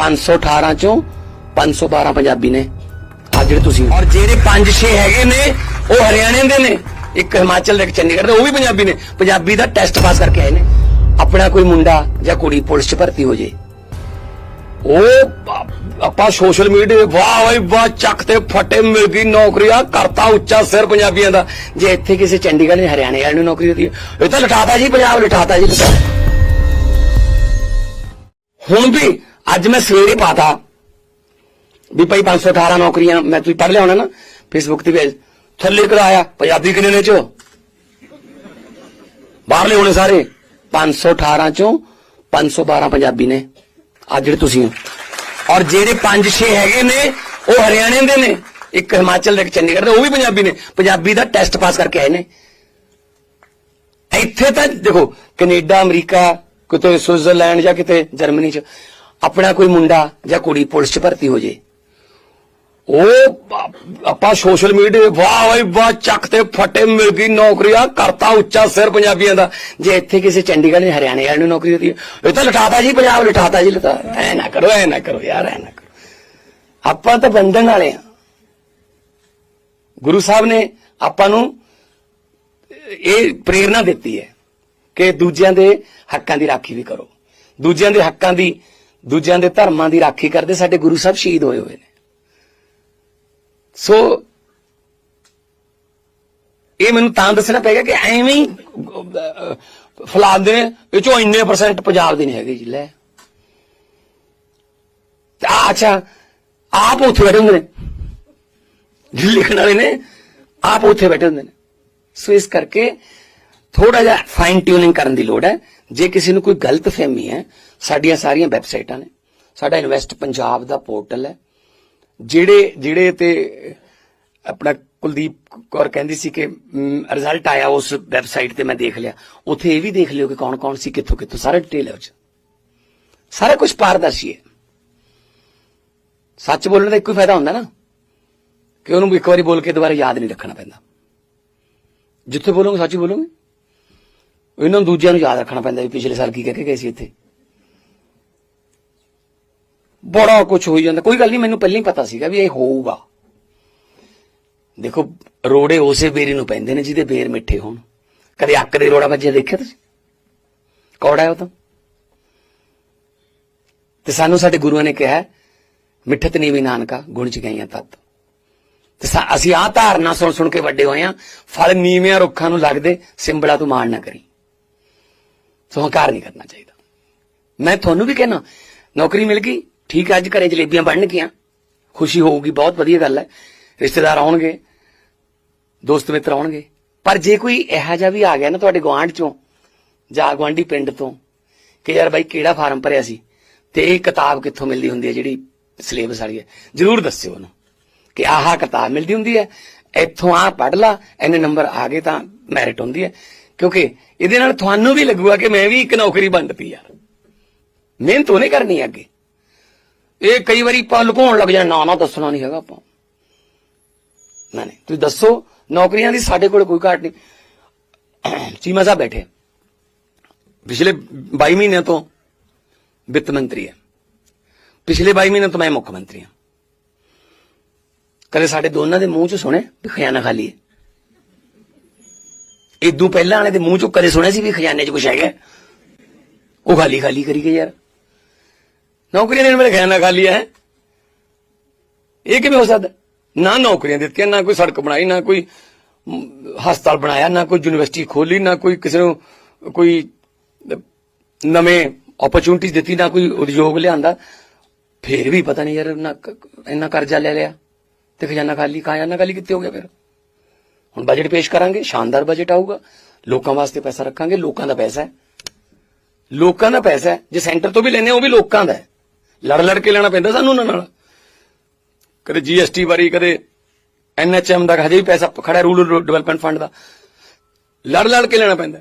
518 ਚੋਂ 512 ਪੰਜਾਬੀ ਨੇ। ਆ ਜਿਹੜੇ ਤੁਸੀਂ ਔਰ ਜਿਹੜੇ 5-6 ਹੈਗੇ ਨੇ, ਉਹ ਹਰਿਆਣੇ ਦੇ ਨੇ। ਇੱਕ ਹਿਮਾਚਲ ਦੇ, ਇੱਕ ਚੰਡੀਗੜ੍ਹ ਦੇ, ਉਹ ਵੀ ਪੰਜਾਬੀ ਨੇ। ਪੰਜਾਬੀ ਦਾ ਟੈਸਟ ਪਾਸ ਕਰਕੇ ਆਏ ਨੇ। ਆਪਣਾ ਕੋਈ ਮੁੰਡਾ ਜਾਂ ਕੁੜੀ ਪੁਲਿਸ 'ਚ ਭਰਤੀ ਹੋ ਜੇ। ਉਹ ਆਪਾਂ ਸੋਸ਼ਲ ਮੀਡੀਆ ਵਾਹ ਵਾਹ ਵਾਹ, ਚੱਕ ਤੇ ਫਟੇ, ਮਿਲ ਗਈ ਨੌਕਰੀ ਆ ਕਰਤਾ ਉੱਚਾ ਸਿਰ ਪੰਜਾਬੀਆਂ ਦਾ। ਜੇ ਇੱਥੇ ਕਿਸੇ ਚੰਡੀਗੜ੍ਹ ਨੇ ਹਰਿਆਣੇ ਵਾਲੇ ਨੂੰ ਨੌਕਰੀ ਦਿੱਤੀ ਇਹ ਤਾਂ ਲਟਾਤਾ ਜੀ, ਪੰਜਾਬ ਲਟਾਤਾ ਜੀ। ਲਟਾਤਾ ਹੁਣ ਵੀ ਅੱਜ ਮੈਂ ਸਵੇਰੇ ਪਾਤਾ ਵੀ ਭਾਈ 518 ਨੌਕਰੀਆਂ ਮੈਂ ਤੁਸੀਂ ਪੜ੍ਹ ਲਿਆ ਹੋਣਾ ਨਾ ਫੇਸਬੁੱਕ ਤੇ ਵੀ ਥੱਲੇ ਕਰਾਇਆ ਪੰਜਾਬੀ ਕਿੰਨੇ ਨੇ ਚੋ? ਬਾਹਰਲੇ ਹੋਣੇ ਸਾਰੇ। 518 ਚੋਂ 512 ਪੰਜਾਬੀ ਨੇ। ਆ ਜਿਹੜੇ ਤੁਸੀਂ ਹੋ। ਔਰ ਜਿਹੜੇ 5-6 ਹੈਗੇ ਨੇ, ਉਹ ਹਰਿਆਣੇ ਦੇ ਨੇ। ਇੱਕ ਹਿਮਾਚਲ ਦੇ, ਇੱਕ ਚੰਡੀਗੜ੍ਹ ਦੇ, ਉਹ ਵੀ ਪੰਜਾਬੀ ਨੇ। ਪੰਜਾਬੀ ਦਾ ਟੈਸਟ ਪਾਸ ਕਰਕੇ ਆਏ ਨੇ। ਇੱਥੇ ਤਾਂ ਦੇਖੋ, ਕੈਨੇਡਾ, ਅਮਰੀਕਾ, ਕਿਤੇ ਸਵਿਟਜ਼ਰਲੈਂਡ ਜਾਂ ਕਿਤੇ ਜਰਮਨੀ ਚ ਆਪਣਾ ਕੋਈ ਮੁੰਡਾ ਜਾਂ ਕੁੜੀ ਪੁਲਿਸ ਚ ਭਰਤੀ ਹੋ ਜੇ। ਉਹ ਆਪਾਂ ਸੋਸ਼ਲ ਮੀਡੀਆ ਵਾਹ ਵਾਹ ਵਾਹ ਚੱਕ ਤੇ ਫਟੇ ਮਿਲ ਗਈ ਨੌਕਰੀ ਆ ਕਰਤਾ ਉੱਚਾ ਸਿਰ ਪੰਜਾਬੀਆਂ ਦਾ। ਜੇ ਇੱਥੇ ਕਿਸੇ ਚੰਡੀਗੜ੍ਹ ਜਾਂ ਹਰਿਆਣੇ ਵਾਲੇ ਨੂੰ ਨੌਕਰੀ ਦਿੱਤੀ, ਇਹ ਤਾਂ ਲਟਾਤਾ ਜੀ, ਪੰਜਾਬ ਲਟਾਤਾ ਜੀ, ਲਟਾ। ਐ ਨਾ ਕਰੋ, ਐ ਨਾ ਕਰੋ ਯਾਰ, ਐ ਨਾ ਕਰੋ। ਆਪਾਂ ਤਾਂ ਬੰਧਨ ਵਾਲੇ ਆ। ਗੁਰੂ ਸਾਹਿਬ ਨੇ ਆਪਾਂ ਨੂੰ ਇਹ ਪ੍ਰੇਰਣਾ ਦਿੱਤੀ ਹੈ ਕਿ ਦੂਜਿਆਂ ਦੇ ਹੱਕਾਂ ਦੀ ਰਾਖੀ ਵੀ ਕਰੋ। ਦੂਜਿਆਂ ਦੇ ਹੱਕਾਂ ਦੀ ਦੂਜਿਆਂ ਦੇ ਧਰਮਾਂ ਦੀ ਰਾਖੀ ਕਰਦੇ ਸਾਡੇ ਗੁਰੂ ਸਾਹਿਬ ਸ਼ਹੀਦ ਹੋਏ ਹੋਏ ਨੇ। ਸੋ ਇਹ ਮੈਨੂੰ ਤਾਂ ਦੱਸਣਾ ਪਏਗਾ ਕਿ ਐਵੇਂ ਹੀ ਅਹ, ਫਲਾਦੇ ਇਹ ਚੋਂ ਇੰਨੇ ਪਰਸੈਂਟ ਪੰਜਾਬ ਦੇ ਨਹੀਂ ਹੈਗੇ ਜੀ ਲੈ। ਅੱਛਾ ਆਪ ਉੱਥੇ ਬੈਠੇ ਹੁੰਦੇ ਨੇ। ਲਿਖਣ ਵਾਲੇ ਨੇ ਆਪ ਉੱਥੇ ਬੈਠੇ ਹੁੰਦੇ ਨੇ। ਸੋ ਇਸ ਕਰਕੇ ਥੋੜਾ ਜਿਹਾ ਫਾਈਨ ਟਿਊਨਿੰਗ ਕਰਨ ਦੀ ਲੋੜ ਹੈ। ਜੇ ਕਿਸੇ ਨੂੰ ਕੋਈ ਗਲਤ ਫਹਿਮੀ ਹੈ, ਸਾਡੀਆਂ ਸਾਰੀਆਂ ਵੈਬਸਾਈਟਾਂ ਨੇ। ਸਾਡਾ ਇਨਵੈਸਟ ਪੰਜਾਬ ਦਾ ਪੋਰਟਲ ਹੈ। ਜਿਹੜੇ ਜਿਹੜੇ ਤੇ ਆਪਣਾ ਕੁਲਦੀਪ ਕੌਰ ਕਹਿੰਦੀ ਸੀ ਕਿ ਰਿਜ਼ਲਟ ਆਇਆ ਉਸ ਵੈਬਸਾਈਟ ਤੇ ਮੈਂ ਦੇਖ ਲਿਆ। ਉੱਥੇ ਇਹ ਵੀ ਦੇਖ ਲਿਓ ਕਿ ਕੌਣ ਕੌਣ ਸੀ ਕਿੱਥੋਂ ਕਿੱਥੋਂ ਸਾਰਾ ਡਿਟੇਲ ਹੈ ਉਹ 'ਚ ਸਾਰਾ ਕੁਝ ਪਾਰਦਰਸ਼ੀ ਹੈ। ਸੱਚ ਬੋਲਣ ਦਾ ਇੱਕੋ ਹੀ ਫਾਇਦਾ ਹੁੰਦਾ ਨਾ, ਕਿ ਉਹਨੂੰ ਇੱਕ ਵਾਰੀ ਬੋਲ ਕੇ ਦੁਬਾਰਾ ਯਾਦ ਨਹੀਂ ਰੱਖਣਾ ਪੈਂਦਾ। ਜਿੱਥੇ ਬੋਲੋਗੇ, ਸੱਚ ਬੋਲੋਗੇ। ਇਹਨਾਂ ਨੂੰ ਦੂਜਿਆਂ ਨੂੰ ਯਾਦ ਰੱਖਣਾ ਪੈਂਦਾ ਵੀ ਪਿਛਲੇ ਸਾਲ ਕੀ ਕਹਿ ਕੇ ਗਏ ਸੀ ਇੱਥੇ। ਬੜਾ ਕੁਝ ਹੋਈ ਜਾਂਦਾ। ਕੋਈ ਗੱਲ ਨਹੀਂ, ਮੈਨੂੰ ਪਹਿਲਾਂ ਹੀ ਪਤਾ ਸੀਗਾ ਵੀ ਇਹ ਹੋਊਗਾ। ਦੇਖੋ, ਰੋੜੇ ਉਸੇ ਬੇਰੀ ਨੂੰ ਪੈਂਦੇ ਨੇ ਜਿਹਦੇ ਬੇਰ ਮਿੱਠੇ ਹੋਣ। ਕਦੇ ਅੱਕ ਦੇ ਰੋੜਾ ਵੱਜਿਆ ਦੇਖਿਆ ਤੁਸੀਂ? ਕੌੜਾ ਹੈ ਉਹ ਤਾਂ। ਤੇ ਸਾਨੂੰ ਸਾਡੇ ਗੁਰੂਆਂ ਨੇ ਕਿਹਾ, ਮਿੱਠਤ ਨੀਵੀ ਨਾਨਕਾ, ਗੁਣ ਚ ਗਈਆਂ ਤਤ। ਤੇ ਅਸੀਂ ਆਹ ਧਾਰਨਾ ਸੁਣ ਸੁਣ ਕੇ ਵੱਡੇ ਹੋਏ ਆ। ਫਲ ਨੀਵਿਆਂ ਰੁੱਖਾਂ ਨੂੰ ਲੱਗਦੇ, ਸਿੰਬਲਾ ਤੂੰ ਮਾਣ ਨਾ ਕਰੀ। ਸੋ ਹੰਕਾਰ ਨਹੀਂ ਕਰਨਾ ਚਾਹੀਦਾ। ਮੈਂ ਤੁਹਾਨੂੰ ਵੀ ਕਹਿਣਾ ਨੌਕਰੀ ਮਿਲ ਗਈ, ਠੀਕ ਹੈ, ਅੱਜ ਘਰੇ ਜਲੇਬੀਆਂ ਬਣਨ ਖੁਸ਼ੀ ਹੋਊਗੀ, ਬਹੁਤ ਵਧੀਆ ਗੱਲ ਹੈ। ਰਿਸ਼ਤੇਦਾਰ ਆਉਣਗੇ, ਦੋਸਤ ਮਿੱਤਰ ਆਉਣਗੇ। ਪਰ ਜੇ ਕੋਈ ਇਹੋ ਜਿਹਾ ਵੀ ਆ ਗਿਆ ਨਾ ਤੁਹਾਡੇ ਗਵਾਂਢ ਚੋਂ, ਜਾਂ ਗਵਾਂਢੀ ਪਿੰਡ ਤੋਂ, ਕਿ ਯਾਰ ਬਾਈ ਕਿਹੜਾ ਫਾਰਮ ਭਰਿਆ ਸੀ, ਤੇ ਇਹ ਕਿਤਾਬ ਕਿੱਥੋਂ ਮਿਲਦੀ ਹੁੰਦੀ ਹੈ ਜਿਹੜੀ ਸਿਲੇਬਸ ਵਾਲੀ ਹੈ, ਜਰੂਰ ਦੱਸਿਓ ਉਹਨੂੰ, ਕਿ ਆਹ ਕਿਤਾਬ ਮਿਲਦੀ ਹੁੰਦੀ ਹੈ, ਇੱਥੋਂ ਆ ਪੜ੍ਹ ਲਾ ਇੰਨੇ ਨੰਬਰ ਆ ਗਏ ਤਾਂ ਮੈਰਿਟ ਹੁੰਦੀ ਹੈ। ਕਿਉਂਕਿ ਇਹਦੇ ਨਾਲ ਤੁਹਾਨੂੰ ਵੀ ਲੱਗੂਗਾ ਕਿ ਮੈਂ ਵੀ ਇੱਕ ਨੌਕਰੀ ਬਣਦੀ ਯਾਰ ਮਿਹਨਤ ਉਹਨੇ ਕਰਨੀ ਅੱਗੇ। ਇਹ ਕਈ ਵਾਰੀ ਆਪਾਂ ਲੁਕਾਉਣ ਲੱਗ ਜਾਣਾ ਨਾ ਨਾ ਦੱਸਣਾ ਨਹੀਂ ਹੈਗਾ ਆਪਾਂ। ਨਾ, ਨਹੀਂ, ਤੁਸੀਂ ਦੱਸੋ, ਨੌਕਰੀਆਂ ਦੀ ਸਾਡੇ ਕੋਲ ਕੋਈ ਘਾਟ ਨਹੀਂ। ਚੀਮਾ ਸਾਹਿਬ ਬੈਠੇ ਪਿਛਲੇ 22 ਮਹੀਨਿਆਂ ਤੋਂ ਵਿੱਤ ਮੰਤਰੀ ਹੈ ਪਿਛਲੇ 22 ਮਹੀਨਿਆਂ ਤੋਂ ਮੈਂ ਮੁੱਖ ਮੰਤਰੀ ਹਾਂ ਕਦੇ ਸਾਡੇ ਦੋਨਾਂ ਦੇ ਮੂੰਹ ਚ ਸੁਣੇ ਵੀ ਖਜ਼ਾਨਾ ਖਾਲੀ ਹੈ ਇਦੋਂ ਪਹਿਲਾਂ ਵਾਲੇ ਦੇ ਮੂੰਹ ਚੋਂ ਕਦੇ ਸੁਣਿਆ ਸੀ ਵੀ ਖਜ਼ਾਨੇ 'ਚ ਕੁਝ ਹੈਗਾ? ਉਹ ਖਾਲੀ ਖਾਲੀ ਕਰੀ ਗਏ ਯਾਰ। ਨੌਕਰੀਆਂ ਦੇਣ ਵੇਲੇ ਖਜ਼ਾਨਾ ਖਾਲੀ ਹੈ? ਇਹ ਕਿਵੇਂ ਹੋ ਸਕਦਾ? ਨਾ ਨੌਕਰੀਆਂ ਦਿੱਤੀਆਂ, ਨਾ ਕੋਈ ਸੜਕ ਬਣਾਈ, ਨਾ ਕੋਈ ਹਸਪਤਾਲ ਬਣਾਇਆ, ਨਾ ਕੋਈ ਯੂਨੀਵਰਸਿਟੀ ਖੋਲੀ, ਨਾ ਕੋਈ ਕਿਸੇ ਨੂੰ ਕੋਈ ਨਵੇਂ ਓਪਰਚੁਨਿਟੀਜ਼ ਦਿੱਤੀ, ਨਾ ਕੋਈ ਉਦਯੋਗ ਲਿਆਂਦਾ। ਫੇਰ ਵੀ ਪਤਾ ਨਹੀਂ ਯਾਰ, ਨਾ ਇੰਨਾ ਕਰਜ਼ਾ ਲੈ ਲਿਆ ਤੇ ਖਜ਼ਾਨਾ ਖਾਲੀ ਖਜ਼ਾਨਾ ਖਾਲੀ ਕਿੱਥੇ ਹੋ ਗਿਆ ਫਿਰ? ਹੁਣ ਬਜਟ ਪੇਸ਼ ਕਰਾਂਗੇ, ਸ਼ਾਨਦਾਰ ਬਜਟ ਆਊਗਾ। ਲੋਕਾਂ ਵਾਸਤੇ ਪੈਸਾ ਰੱਖਾਂਗੇ, ਲੋਕਾਂ ਦਾ ਪੈਸਾ ਹੈ। ਲੋਕਾਂ ਦਾ ਪੈਸਾ ਹੈ। ਜੇ ਸੈਂਟਰ ਤੋਂ ਵੀ ਲੈਨੇ ਉਹ ਵੀ ਲੋਕਾਂ ਦਾ ਲੜ ਲੜ ਕੇ ਲੈਣਾ ਪੈਂਦਾ ਸਾਨੂੰ ਉਹਨਾਂ ਨਾਲ। ਕਦੇ ਜੀਐਸਟੀ ਵਾਰੀ, ਕਦੇ ਐਨਐਚਐਮ ਦਾ ਹਜੇ ਵੀ ਪੈਸਾ ਖੜਾ ਰੂਰਲ ਡਿਵੈਲਪਮੈਂਟ ਫੰਡ ਦਾ। ਲੜ ਲੜ ਕੇ ਲੈਣਾ ਪੈਂਦਾ।